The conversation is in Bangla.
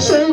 সেই